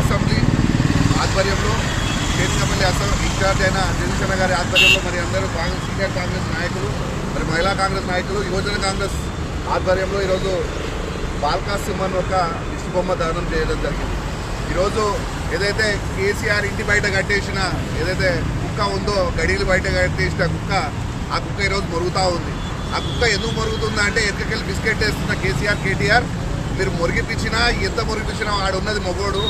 Assembly ఆధ్వర్యంలో కేసీపల్లి assembly incharge అయిన జగన్ గారి ఆధ్వర్యంలో మరి అందరూ కాంగ్రెస్ సీనియర్ కాంగ్రెస్ నాయకులు మరి మహిళా కాంగ్రెస్ నాయకులు యువజన కాంగ్రెస్ ఆధ్వర్యంలో ఈరోజు బాల్కా సింహన్ ఒక ఇష్టబొమ్మ బొమ్మ దానం చేయడం జరిగింది. ఈరోజు ఏదైతే కేసీఆర్ ఇంటి బయట కట్టేసిన ఏదైతే కుక్క ఉందో గడీలు బయట కట్టేసిన కుక్క ఆ కుక్క ఈరోజు మరుగుతూ ఉంది. ఆ కుక్క ఎందుకు మరుగుతుందంటే ఎక్కడికెళ్ళి బిస్కెట్ వేస్తున్న కేసీఆర్ కేటీఆర్ మీరు మురిగిపించినా ఎంత మురిగిపించినా ఆడున్నది ఉన్నది మొగోడు.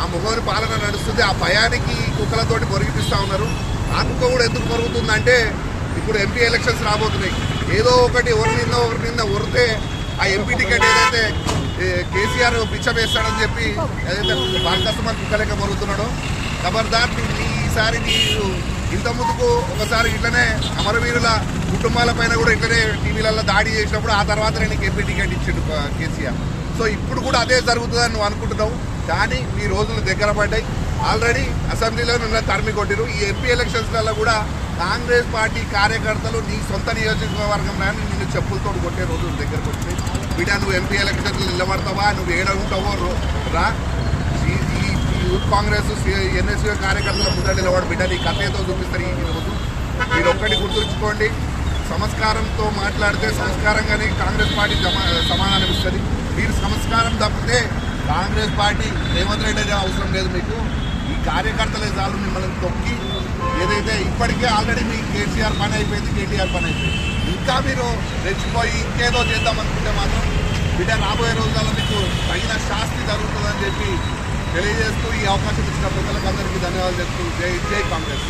ఆ మొగోని పాలన నడుస్తుంది ఆ భయానికి కుక్కలతోటి మురిగిపిస్తూ ఉన్నారు. ఆ కుక్క కూడా ఎందుకు మొరుగుతుందంటే ఇప్పుడు ఎంపీ ఎలక్షన్స్ రాబోతున్నాయి. ఏదో ఒకటి ఎవరి మీద ఎవరి మీద ఉరితే ఆ ఎంపీ టికెట్ ఏదైతే కేసీఆర్ పిచ్చం వేస్తాడని చెప్పి ఏదైతే బాలకస్టమర్ కుక్కలేక మరుగుతున్నాడో ఖబర్దార్ నీ- నీ ఈసారి నీవు ఇంత ముందుకు ఒకసారి ఇట్లనే అమరవీరుల కుటుంబాలపైన కూడా ఇట్లనే టీవీలలో దాడి చేసినప్పుడు ఆ తర్వాత నేను ఎంపీ టికెట్ ఇచ్చిండు కేసీఆర్. సో ఇప్పుడు కూడా అదే జరుగుతుందని నువ్వు అనుకుంటున్నావు. కానీ మీ రోజులు దగ్గర పడ్డాయి. ఆల్రెడీ అసెంబ్లీలో నిన్న తరిమి కొట్టిరు. ఈ ఎంపీ ఎలక్షన్స్లలో కూడా కాంగ్రెస్ పార్టీ కార్యకర్తలు నీ సొంత నియోజకవర్గంలో నిన్ను చెప్పులతో కొట్టే రోజులు దగ్గరకు వచ్చినాయి. బిడ్డ నువ్వు ఎంపీ ఎలక్షన్లు నిలబడతావా? నువ్వు ఏడ ఉంటావో రో- రా. యూత్ కాంగ్రెస్ ఎన్ఎస్యూ కార్యకర్తల ముందర నిలబడి బిడ్డ ఈ కథ ఏదో చూపిస్తారు ఈ రోజు. మీరు ఒక్కటి గుర్తుంచుకోండి సంస్కారంతో మాట్లాడితే సంస్కారంగానే కాంగ్రెస్ పార్టీ సమాధానం ఇస్తుంది మీరు సంస్కారం తప్పితే కాంగ్రెస్ పార్టీ రేవంత్ రెడ్డి అవసరం లేదు మీకు. ఈ కార్యకర్తలే చాలు మిమ్మల్ని తొక్కి ఏదైతే ఇప్పటికే ఆల్రెడీ మీ కేసీఆర్ పని అయిపోయింది కేటీఆర్ పని అయిపోయింది. ఇంకా మీరు రెచ్చిపోయి ఇంకేదో చేద్దాం అనుకుంటే మాత్రం బిడ్డ రాబోయే రోజులలో మీకు తగిన శాస్తి జరుగుతుందని చెప్పి తెలియజేస్తూ ఈ అవకాశం ఇచ్చిన ప్రజలకు అందరికీ ధన్యవాదాలు చెప్తూ జై జై కాంగ్రెస్.